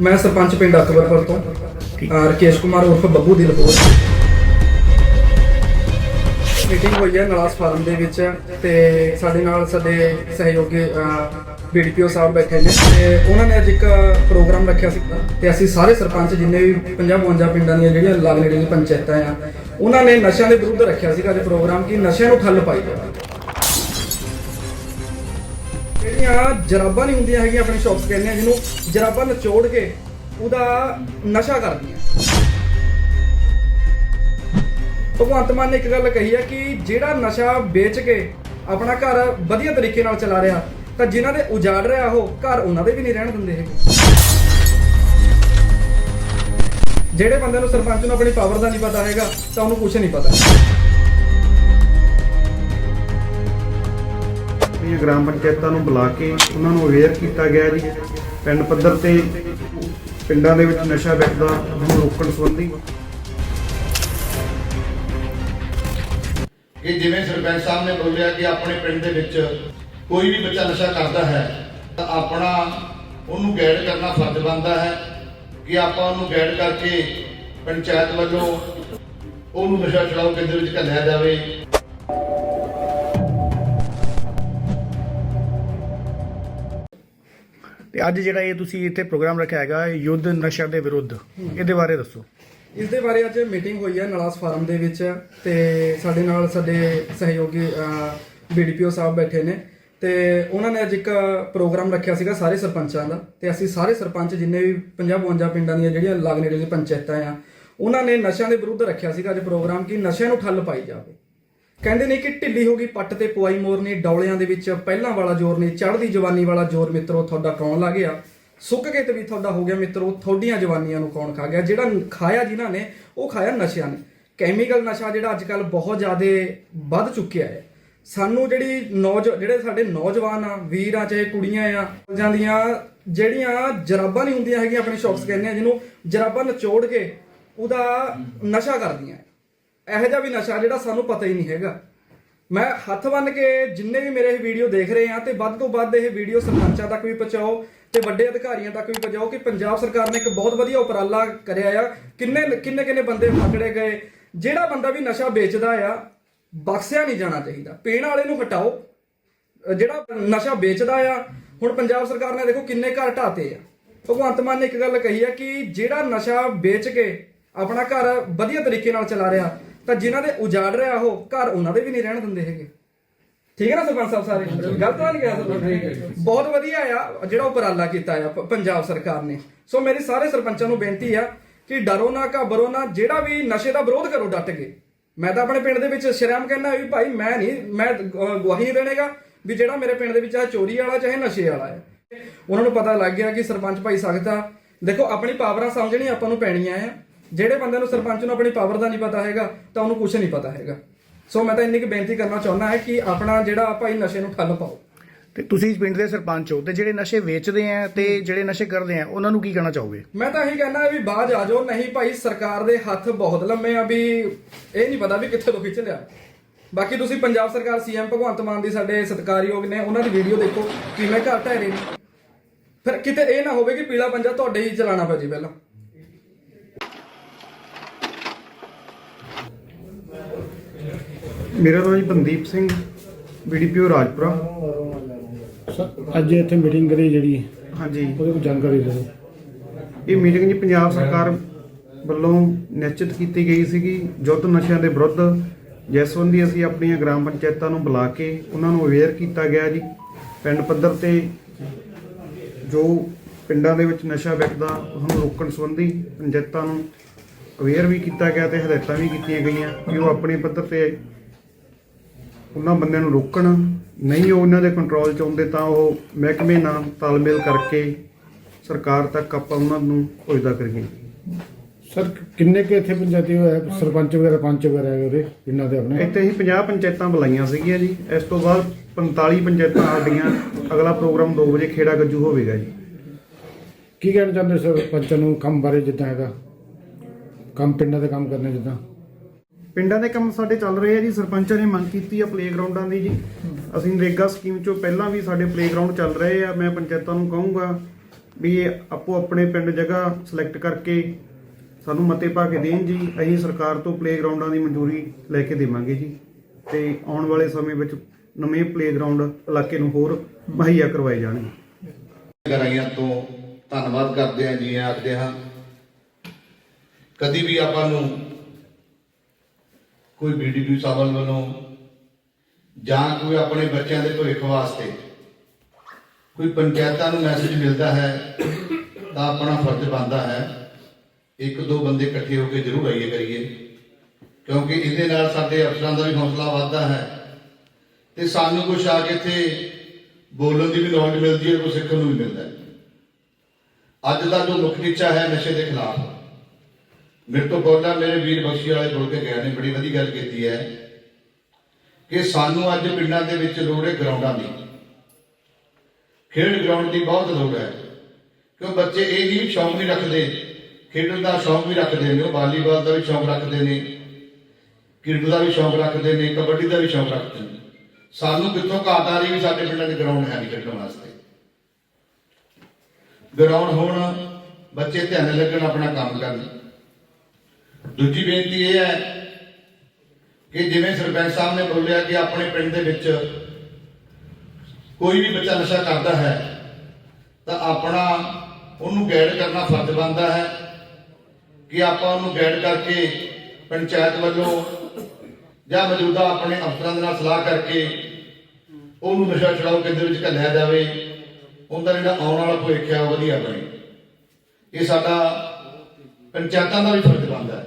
ਮੈਂ ਸਰਪੰਚ ਪਿੰਡ ਅਕਬਰਪੁਰ ਤੋਂ ਰਕੇਸ਼ ਕੁਮਾਰ ਉਰਫ ਬੱਬੂ ਦਿਲਪੁਰ ਮੀਟਿੰਗ ਹੋਈ ਹੈ ਨਲਾਸ ਫਾਰਮ ਦੇ ਵਿੱਚ ਤੇ ਸਾਡੇ ਨਾਲ ਸਾਡੇ ਸਹਿਯੋਗੀ ਬੀਡੀਪੀਓ ਸਾਹਿਬ ਬੈਠੇ ਨੇ ਤੇ ਉਹਨਾਂ ਨੇ ਅੱਜ ਇੱਕ ਪ੍ਰੋਗਰਾਮ ਰੱਖਿਆ ਸੀ ਤੇ ਅਸੀਂ ਸਾਰੇ ਸਰਪੰਚ ਜਿੰਨੇ ਵੀ 50 52 ਪਿੰਡਾਂ ਦੀਆਂ ਜਿਹੜੀਆਂ ਲਾਗ ਨੇੜੀਆਂ ਪੰਚਾਇਤਾਂ ਆ ਉਹਨਾਂ ਨੇ ਨਸ਼ਿਆਂ ਦੇ ਵਿਰੁੱਧ ਰੱਖਿਆ ਸੀਗਾ ਅੱਜ ਪ੍ਰੋਗਰਾਮ ਕਿ ਨਸ਼ਿਆਂ ਨੂੰ ਠੱਲ ਪਾਈ ਜਾਵੇ। ਜਿਹੜੀਆਂ ਜਰਾਬਾਂ ਨਹੀਂ ਹੁੰਦੀਆਂ ਹੈਗੀਆਂ ਆਪਣੇ ਸ਼ੌਪਸ ਕਹਿੰਦੇ ਆ, ਜਿਹਨੂੰ ਜਰਾਬਾਂ ਨਚੋੜ ਕੇ ਉਹਦਾ ਨਸ਼ਾ ਕਰਦੀਆਂ। ਭਗਵੰਤ ਮਾਨ ਨੇ ਇੱਕ ਗੱਲ ਕਹੀ ਹੈ ਕਿ ਜਿਹੜਾ ਨਸ਼ਾ ਵੇਚ ਕੇ ਆਪਣਾ ਘਰ ਵਧੀਆ ਤਰੀਕੇ ਨਾਲ ਚਲਾ ਰਿਹਾ, ਤਾਂ ਜਿਨ੍ਹਾਂ ਦੇ ਉਜਾੜ ਰਿਹਾ ਉਹ ਘਰ ਉਹਨਾਂ ਦੇ ਵੀ ਨਹੀਂ ਰਹਿਣ ਦਿੰਦੇ ਹੈਗੇ। ਜਿਹੜੇ ਬੰਦੇ ਨੂੰ ਸਰਪੰਚ ਨੂੰ ਆਪਣੀ ਪਾਵਰ ਦਾ ਨਹੀਂ ਪਤਾ ਹੈਗਾ, ਤਾਂ ਉਹਨੂੰ ਕੁਝ ਨਹੀਂ ਪਤਾ। ਗ੍ਰਾਮ ਪੰਚਾਇਤਾਂ ਨੂੰ ਬੁਲਾ ਕੇ ਉਹਨਾਂ ਨੂੰ ਅਵੇਅਰ ਕੀਤਾ ਗਿਆ ਜੀ। ਪਿੰਡ ਪੱਧਰ ਤੇ ਪਿੰਡਾਂ ਦੇ ਵਿੱਚ ਨਸ਼ਾ ਵਿਕਦਾ ਉਹਨੂੰ ਰੋਕਣ ਸੰਬੰਧੀ। ਕਿ ਜਿਵੇਂ ਸਰਪੰਚ ਸਾਹਿਬ ਨੇ ਬੋਲਿਆ ਕਿ ਆਪਣੇ ਪਿੰਡ ਦੇ ਵਿੱਚ ਕੋਈ ਵੀ ਬੱਚਾ ਨਸ਼ਾ ਕਰਦਾ ਹੈ, ਤਾਂ ਆਪਣਾ ਉਹਨੂੰ ਗਾਈਡ ਕਰਨਾ ਫਰਜ਼ ਬਣਦਾ ਹੈ ਕਿ ਆਪਾਂ ਉਹਨੂੰ ਗਾਈਡ ਕਰਕੇ ਪੰਚਾਇਤ ਵੱਲੋਂ ਉਹਨੂੰ ਨਸ਼ਾ ਛੁਡਾਊ ਕੇਂਦਰ ਵਿੱਚ ਘੱਲਿਆ ਜਾਵੇ। ਤੇ ਅੱਜ ਜਿਹੜਾ ਇਹ ਤੁਸੀਂ ਇੱਥੇ ਪ੍ਰੋਗਰਾਮ ਰੱਖਿਆ ਹੈਗਾ, ਯੁੱਧ ਨਸ਼ਾ ਦੇ ਵਿਰੁੱਧ, ਇਹਦੇ ਬਾਰੇ ਦੱਸੋ। ਇਸ ਦੇ ਬਾਰੇ ਅੱਜ ਮੀਟਿੰਗ ਹੋਈ ਹੈ ਨਲਾਸ ਫਾਰਮ ਦੇ ਵਿੱਚ ਤੇ ਸਾਡੇ ਨਾਲ ਸਾਡੇ ਸਹਿਯੋਗੀ ਬੀਡੀਪੀਓ ਸਾਹਿਬ ਬੈਠੇ ਨੇ ਤੇ ਉਹਨਾਂ ਨੇ ਅੱਜ ਇੱਕ ਪ੍ਰੋਗਰਾਮ ਰੱਖਿਆ ਸੀਗਾ ਸਾਰੇ ਸਰਪੰਚਾਂ ਦਾ ਤੇ ਅਸੀਂ ਸਾਰੇ ਸਰਪੰਚ ਜਿੰਨੇ ਵੀ 50 52 ਪਿੰਡਾਂ ਦੀਆਂ ਜਿਹੜੀਆਂ ਲਾਗ ਨੇੜੇ ਦੀਆਂ ਪੰਚਾਇਤਾਂ ਆ, ਉਹਨਾਂ ਨੇ ਨਸ਼ਿਆਂ ਦੇ ਵਿਰੁੱਧ ਰੱਖਿਆ ਸੀਗਾ ਅੱਜ ਪ੍ਰੋਗਰਾਮ ਕਿ ਨਸ਼ਿਆਂ ਨੂੰ ਠੱਲ ਪਾਈ ਜਾਵੇ। ਕਹਿੰਦੇ ਨੇ ਕਿ ਢਿੱਲੀ ਹੋ ਗਈ ਪੱਟ ਤੇ ਪਵਾਈ ਮੋਰਨੀ ਡੌਲਿਆਂ ਦੇ ਵਿੱਚ ਪਹਿਲਾਂ ਵਾਲਾ ਜ਼ੋਰ ਨਹੀਂ ਚੜ੍ਹਦੀ ਜਵਾਨੀ ਵਾਲਾ ਜ਼ੋਰ ਮਿੱਤਰੋ, ਤੁਹਾਡਾ ਕੌਣ ਲਾ ਗਿਆ? ਸੁੱਕ ਕੇ ਤੇ ਵੀ ਤੁਹਾਡਾ ਹੋ ਗਿਆ ਮਿੱਤਰੋ, ਤੁਹਾਡੀਆਂ ਜਵਾਨੀਆਂ ਨੂੰ ਕੌਣ ਖਾ ਗਿਆ? ਜਿਹੜਾ ਖਾਇਆ ਜਿਨ੍ਹਾਂ ਨੇ, ਉਹ ਖਾਇਆ ਨਸ਼ਿਆਂ ਨੇ। ਕੈਮੀਕਲ ਨਸ਼ਾ ਜਿਹੜਾ ਅੱਜ ਕੱਲ ਬਹੁਤ ਜ਼ਿਆਦਾ ਵੱਧ ਚੁੱਕਿਆ ਹੈ। ਸਾਨੂੰ ਜਿਹੜੀ ਨੌਜ, ਜਿਹੜੇ ਸਾਡੇ ਨੌਜਵਾਨ ਆ, ਵੀਰ ਆ, ਚਾਹੇ ਕੁੜੀਆਂ ਆ ਜਾਂਦੀਆਂ ਜਿਹੜੀਆਂ ਜਰਾਬਾਂ ਨਹੀਂ ਹੁੰਦੀਆਂ ਹੈਗੀਆਂ ਆਪਣੇ ਸ਼ੌਕਸ ਕਹਿੰਦੇ ਆ, ਜਿਹਨੂੰ ਜਰਾਬਾਂ ਨਚੋੜ ਕੇ ਉਹਦਾ ਨਸ਼ਾ ਕਰਦੀਆਂ। ਇਹੋ ਜਿਹਾ ਵੀ ਨਸ਼ਾ ਜਿਹੜਾ ਸਾਨੂੰ ਪਤਾ ਹੀ ਨਹੀਂ ਹੈਗਾ। ਮੈਂ ਹੱਥ ਬੰਨ ਕੇ ਜਿੰਨੇ ਵੀ ਮੇਰੇ ਇਹ ਵੀਡੀਓ ਦੇਖ ਰਹੇ ਆ ਤੇ ਵੱਧ ਤੋਂ ਵੱਧ ਇਹ ਵੀਡੀਓ ਸਰਪੰਚਾਂ ਤੱਕ ਵੀ ਪਹੁੰਚਾਓ ਤੇ ਵੱਡੇ ਅਧਿਕਾਰੀਆਂ ਤੱਕ ਵੀ ਪਹੁੰਚਾਓ ਕਿ ਪੰਜਾਬ ਸਰਕਾਰ ਨੇ ਇੱਕ ਬਹੁਤ ਵਧੀਆ ਉਪਰਾਲਾ ਕਰਿਆ ਆ। ਕਿੰਨੇ ਕਿੰਨੇ ਕਿੰਨੇ ਬੰਦੇ ਫੜੜੇ ਗਏ। ਜਿਹੜਾ ਬੰਦਾ ਵੀ ਨਸ਼ਾ ਵੇਚਦਾ ਆ, ਬਖਸ਼ਿਆ ਨਹੀਂ ਜਾਣਾ ਚਾਹੀਦਾ। ਪੀਣ ਵਾਲੇ ਨੂੰ ਹਟਾਓ। ਜਿਹੜਾ ਨਸ਼ਾ ਵੇਚਦਾ ਆ, ਹੁਣ ਪੰਜਾਬ ਸਰਕਾਰ ਨੇ ਦੇਖੋ ਕਿੰਨੇ ਘਰ ਢਾਤੇ ਆ। ਭਗਵੰਤ ਮਾਨ ਨੇ ਇੱਕ ਗੱਲ ਕਹੀ ਆ ਕਿ ਜਿਹੜਾ ਨਸ਼ਾ ਵੇਚ ਕੇ ਆਪਣਾ ਘਰ ਵਧੀਆ ਤਰੀਕੇ ਨਾਲ ਚਲਾ ਰਿਹਾ ਤਾਂ ਜਿਨ੍ਹਾਂ ਦੇ ਉਜਾੜ ਰਿਹਾ ਉਹ ਘਰ ਉਹਨਾਂ ਦੇ ਵੀ ਨਹੀਂ ਰਹਿਣ ਦਿੰਦੇ ਹੈਗੇ। ਠੀਕ ਹੈ ਨਾ ਸਰਪੰਚ ਸਾਹਿਬ ਸਾਰੇ? ਗਲਤ ਤਾਂ ਨਹੀਂ ਕਿਹਾ ਸਰਪੰਚ ਬਹੁਤ ਵਧੀਆ ਆ ਜਿਹੜਾ ਉਪਰਾਲਾ ਕੀਤਾ ਆ ਪੰਜਾਬ ਸਰਕਾਰ ਨੇ। ਸੋ ਮੇਰੀ ਸਾਰੇ ਸਰਪੰਚਾਂ ਨੂੰ ਬੇਨਤੀ ਆ ਕਿ ਡਰੋ ਨਾ ਘਬਰੋ ਨਾ ਜਿਹੜਾ ਵੀ ਨਸ਼ੇ ਦਾ ਵਿਰੋਧ ਕਰੋ ਡਟ ਕੇ। ਮੈਂ ਤਾਂ ਆਪਣੇ ਪਿੰਡ ਦੇ ਵਿੱਚ ਸ਼ਰਮ ਕਹਿੰਦਾ ਵੀ ਭਾਈ ਮੈਂ ਨਹੀਂ ਮੈਂ ਗਵਾਹੀ ਨਹੀਂ ਦੇਣੇਗਾ ਵੀ ਜਿਹੜਾ ਮੇਰੇ ਪਿੰਡ ਦੇ ਵਿੱਚ ਚਾਹੇ ਚੋਰੀ ਵਾਲਾ ਚਾਹੇ ਨਸ਼ੇ ਵਾਲਾ ਹੈ ਉਹਨਾਂ ਨੂੰ ਪਤਾ ਲੱਗ ਗਿਆ ਕਿ ਸਰਪੰਚ ਭਾਈ ਸਕਦਾ ਦੇਖੋ ਆਪਣੀ ਪਾਵਰਾਂ ਸਮਝਣੀ ਆਪਾਂ ਨੂੰ ਪੈਣੀਆਂ ਆ। ਜਿਹੜੇ ਬੰਦੇ ਨੂੰ ਸਰਪੰਚ ਨੂੰ ਆਪਣੀ ਪਾਵਰ ਦਾ ਨਹੀਂ ਪਤਾ ਹੈਗਾ ਤਾਂ ਉਹਨੂੰ ਕੁਝ ਨਹੀਂ ਪਤਾ ਹੈਗਾ। ਸੋ ਮੈਂ ਤਾਂ ਇੰਨੀ ਕੁ ਬੇਨਤੀ ਕਰਨਾ ਚਾਹੁੰਦਾ ਹੈ ਕਿ ਆਪਣਾ ਜਿਹੜਾ ਭਾਈ ਨਸ਼ੇ ਨੂੰ ਠੱਲ ਪਾਓ। ਤੇ ਤੁਸੀਂ ਪਿੰਡ ਦੇ ਸਰਪੰਚ ਹੋ ਤੇ ਜਿਹੜੇ ਨਸ਼ੇ ਵੇਚਦੇ ਆ ਤੇ ਜਿਹੜੇ ਨਸ਼ੇ ਕਰਦੇ ਆ ਉਹਨਾਂ ਨੂੰ ਕੀ ਕਹਿਣਾ ਚਾਹੋਗੇ? ਮੈਂ ਤਾਂ ਇਹੀ ਕਹਿੰਦਾ ਵੀ ਬਾਜ ਆ ਜਾਓ ਨਹੀਂ ਭਾਈ ਸਰਕਾਰ ਦੇ ਹੱਥ ਬਹੁਤ ਲੰਮੇ ਆ ਵੀ ਇਹ ਨਹੀਂ ਪਤਾ ਵੀ ਕਿੱਥੇ ਤੋਂ ਖਿੱਚ ਲਿਆ। ਬਾਕੀ ਤੁਸੀਂ ਪੰਜਾਬ ਸਰਕਾਰ ਸੀਐਮ ਭਗਵੰਤ ਮਾਨ ਦੀ ਸਾਡੇ ਸਤਿਕਾਰਯੋਗ ਨੇ ਉਹਨਾਂ ਦੀ ਵੀਡੀਓ ਦੇਖੋ ਕਿਵੇਂ ਘਰ ਢਹਿ ਰਹੇ ਨੇ। ਫਿਰ ਕਿਤੇ ਇਹ ਨਾ ਹੋਵੇ ਕਿ ਪੀਲਾ ਪੰਜਾ ਤੁਹਾਡੇ ਹੀ ਚਲਾਣਾ ਪੈ ਜੀ ਪਹਿਲਾਂ। ਮੇਰਾ ਨਾਮ ਜੀ ਬੰਦੀਪ ਸਿੰਘ ਬੀਡੀਪੀਓ ਰਾਜਪੁਰਾ। ਸਰ ਅੱਜ ਇੱਥੇ ਮੀਟਿੰਗ ਕਰੀ ਜਿਹੜੀ। ਹਾਂਜੀ। ਉਹਦੇ ਵਿੱਚ ਜਾਣਕਾਰੀ ਦਿਓ। ਇਹ ਮੀਟਿੰਗ ਜੀ ਪੰਜਾਬ ਸਰਕਾਰ ਵੱਲੋਂ ਨਿਸ਼ਚਿਤ ਕੀਤੀ ਗਈ ਸੀਗੀ ਯੁੱਧ ਨਸ਼ਿਆਂ ਦੇ ਵਿਰੁੱਧ। ਜਿਸ ਸੰਬੰਧੀ ਅਸੀਂ ਆਪਣੀਆਂ ਗ੍ਰਾਮ ਪੰਚਾਇਤਾਂ ਨੂੰ ਬੁਲਾ ਕੇ ਉਹਨਾਂ ਨੂੰ ਅਵੇਅਰ ਕੀਤਾ ਗਿਆ ਜੀ। ਪਿੰਡ ਪੱਧਰ ਤੇ ਜੋ ਪਿੰਡਾਂ ਦੇ ਵਿੱਚ ਨਸ਼ਾ ਵਿਕਦਾ ਉਹਨੂੰ ਰੋਕਣ ਸੰਬੰਧੀ ਪੰਚਾਇਤਾਂ ਨੂੰ ਅਵੇਅਰ ਵੀ ਕੀਤਾ ਗਿਆ ਤੇ ਹਦਾਇਤਾਂ ਵੀ ਕੀਤੀਆਂ ਗਈਆਂ ਕਿ ਉਹ ਆਪਣੇ ਪੱਧਰ ਤੇ ਉਹਨਾਂ ਬੰਦਿਆਂ ਨੂੰ ਰੋਕਣ ਨਹੀਂ ਉਹ ਉਹਨਾਂ ਦੇ ਕੰਟਰੋਲ ਚ ਆਉਂਦੇ ਤਾਂ ਉਹ ਮਹਿਕਮੇ ਨਾਲ ਤਾਲਮੇਲ ਕਰਕੇ ਸਰਕਾਰ ਤੱਕ ਆਪਾਂ ਉਹਨਾਂ ਨੂੰ ਪੁੱਜਦਾ ਕਰੀਏ। ਸਰ ਕਿੰਨੇ ਕੁ ਇੱਥੇ ਪੰਚਾਇਤੀ ਹੋਇਆ? ਸਰਪੰਚ ਵਗੈਰਾ ਪੰਚ ਵਗੈਰਾ ਹੈਗੇ ਉਹਦੇ ਪਿੰਡਾਂ ਦੇ ਆਪਣੇ? ਇੱਥੇ ਅਸੀਂ 50 ਪੰਚਾਇਤਾਂ ਬੁਲਾਈਆਂ ਸੀਗੀਆਂ ਜੀ। ਇਸ ਤੋਂ ਬਾਅਦ 45 ਪੰਚਾਇਤਾਂ ਸਾਡੀਆਂ ਅਗਲਾ ਪ੍ਰੋਗਰਾਮ 2 ਵਜੇ ਖੇੜਾ ਗੱਜੂ ਹੋਵੇਗਾ ਜੀ। ਕੀ ਕਹਿਣਾ ਚਾਹੁੰਦੇ ਸਰਪੰਚਾਂ ਨੂੰ ਕੰਮ ਬਾਰੇ ਜਿੱਦਾਂ ਹੈਗਾ? ਕੰਮ ਪਿੰਡਾਂ ਦੇ ਕੰਮ ਕਰਨੇ ਜਿੱਦਾਂ? ਪਿੰਡਾਂ ਦੇ ਕੰਮ ਸਾਡੇ ਚੱਲ ਰਹੇ ਆ ਜੀ, ਸਰਪੰਚਾਂ ਨੇ ਮੰਗ ਕੀਤੀ ਆ ਪਲੇਗਰਾਉਂਡਾਂ ਦੀ ਜੀ। ਅਸੀਂ ਨਰੇਗਾ ਸਕੀਮ ਚੋਂ ਪਹਿਲਾਂ ਵੀ ਸਾਡੇ ਪਲੇਗਰਾਉਂਡ ਚੱਲ ਰਹੇ ਆ, ਮੈਂ ਪੰਚਾਇਤਾਂ ਨੂੰ ਕਹੂੰਗਾ ਵੀ ਇਹ ਆਪੋ ਆਪਣੇ ਪਿੰਡ ਜਗ੍ਹਾ ਸਿਲੈਕਟ ਕਰਕੇ ਸਾਨੂੰ ਮਤੇ ਪਾ ਕੇ ਦੇਣ ਜੀ। ਅਸੀਂ ਸਰਕਾਰ ਤੋਂ ਪਲੇਗਰਾਉਂਡਾਂ ਦੀ ਮਨਜ਼ੂਰੀ ਲੈ ਕੇ ਦੇਵਾਂਗੇ ਜੀ। ਤੇ ਆਉਣ ਵਾਲੇ ਸਮੇਂ ਵਿੱਚ ਨਵੇਂ ਪਲੇਗਰਾਉਂਡ ਇਲਾਕੇ ਨੂੰ ਹੋਰ ਮੁਹੱਈਆ ਕਰਵਾਏ ਜਾਣਗੇ। ਗਰਾਈਆਂ ਤੋਂ ਧੰਨਵਾਦ ਕਰਦੇ ਹਾਂ ਜੀ, ਆਖਦੇ ਹਾਂ। ਕਦੀ ਵੀ ਆਪਾਂ ਨੂੰ ਕੋਈ ਬੀਡੀਪੀ ਸਾਵਲ ਵੱਲੋਂ ਜਾਂ ਕੋਈ ਆਪਣੇ ਬੱਚਿਆਂ ਦੇ ਭਵਿੱਖ ਵਾਸਤੇ ਕੋਈ ਪੰਚਾਇਤਾਂ ਨੂੰ ਮੈਸੇਜ ਮਿਲਦਾ ਹੈ, ਤਾਂ ਆਪਣਾ ਫਰਜ਼ ਬਣਦਾ ਹੈ, ਇੱਕ ਦੋ ਬੰਦੇ ਇਕੱਠੇ ਹੋ ਕੇ ਜ਼ਰੂਰ ਆਈਏ ਕਰੀਏ। ਕਿਉਂਕਿ ਇਹਦੇ ਨਾਲ ਸਾਡੇ ਅਫਸਰਾਂ ਦਾ ਵੀ ਹੌਸਲਾ ਵੱਧਦਾ ਹੈ। ਤੇ ਸਾਨੂੰ ਕੁਛ ਆ ਕੇ ਇੱਥੇ ਬੋਲਣ ਦੀ ਵੀ ਨੌਲੇਜ ਮਿਲਦੀ ਹੈ, ਕੁਛ ਸਿੱਖਣ ਨੂੰ ਵੀ ਮਿਲਦਾ ਹੈ। ਅੱਜ ਦਾ ਜੋ ਮੁੱਖ ਟੀਚਾ ਹੈ ਨਸ਼ੇ ਦੇ ਖਿਲਾਫ। ਮੇਰੇ ਤੋਂ ਪਹਿਲਾਂ ਮੇਰੇ ਵੀਰ ਬਖਸ਼ੀ ਵਾਲੇ ਬੋਲ ਕੇ ਗਏ ਨੇ, ਬੜੀ ਵਧੀਆ ਗੱਲ ਕੀਤੀ ਹੈ ਕਿ ਸਾਨੂੰ ਅੱਜ ਪਿੰਡਾਂ ਦੇ ਵਿੱਚ ਲੋੜ ਹੈ ਗਰਾਊਂਡਾਂ ਦੀ। ਖੇਡ ਗਰਾਊਂਡ ਦੀ ਬਹੁਤ ਲੋੜ ਹੈ। ਕਿਉਂ ਬੱਚੇ ਇਹ ਨਹੀਂ ਸ਼ੌਂਕ ਨਹੀਂ ਰੱਖਦੇ, ਖੇਡਣ ਦਾ ਸ਼ੌਂਕ ਵੀ ਰੱਖਦੇ ਨੇ ਉਹ ਵਾਲੀਬਾਲ ਦਾ ਵੀ ਸ਼ੌਂਕ ਰੱਖਦੇ ਨੇ, ਕ੍ਰਿਕਟ ਦਾ ਵੀ ਸ਼ੌਂਕ ਰੱਖਦੇ ਨੇ, ਕਬੱਡੀ ਦਾ ਵੀ ਸ਼ੌਂਕ ਰੱਖਦੇ ਨੇ। ਸਾਨੂੰ ਕਿੱਥੋਂ ਘਾਟ ਆ ਰਹੀ ਵੀ ਸਾਡੇ ਪਿੰਡਾਂ 'ਚ ਗਰਾਊਂਡ ਹੈ ਨਹੀਂ ਖੇਡਣ ਵਾਸਤੇ। ਗਰਾਊਂਡ ਹੋਣ, ਬੱਚੇ ਧਿਆਨ ਲੱਗਣ ਆਪਣਾ ਕੰਮ ਕਰਨ। ਦੂਜੀ ਬੇਨਤੀ ਇਹ ਹੈ ਕਿ ਜਿਵੇਂ ਸਰਪੰਚ ਸਾਹਿਬ ਨੇ ਬੋਲਿਆ ਕਿ ਆਪਣੇ ਪਿੰਡ ਦੇ ਵਿੱਚ ਕੋਈ ਵੀ ਬੱਚਾ ਨਸ਼ਾ ਕਰਦਾ ਹੈ, ਤਾਂ ਆਪਣਾ ਉਹਨੂੰ ਗਾਈਡ ਕਰਨਾ ਫਰਜ਼ ਬਣਦਾ ਹੈ ਕਿ ਆਪਾਂ ਉਹਨੂੰ ਗਾਈਡ ਕਰਕੇ ਪੰਚਾਇਤ ਵੱਲੋਂ ਜਾਂ ਮੌਜੂਦਾ ਆਪਣੇ ਅਫਸਰਾਂ ਦੇ ਨਾਲ ਸਲਾਹ ਕਰਕੇ ਉਹਨੂੰ ਨਸ਼ਾ ਛੁਡਾਓ ਕੇਂਦਰ ਵਿੱਚ ਘੱਲਿਆ ਜਾਵੇ, ਉਹਦਾ ਜਿਹੜਾ ਆਉਣ ਵਾਲਾ ਭਵਿੱਖ ਹੈ ਉਹ ਵਧੀਆ ਬਣੇ। ਇਹ ਸਾਡਾ ਪੰਚਾਇਤਾਂ ਦਾ ਵੀ ਫਰਜ਼ ਬਣਦਾ ਹੈ।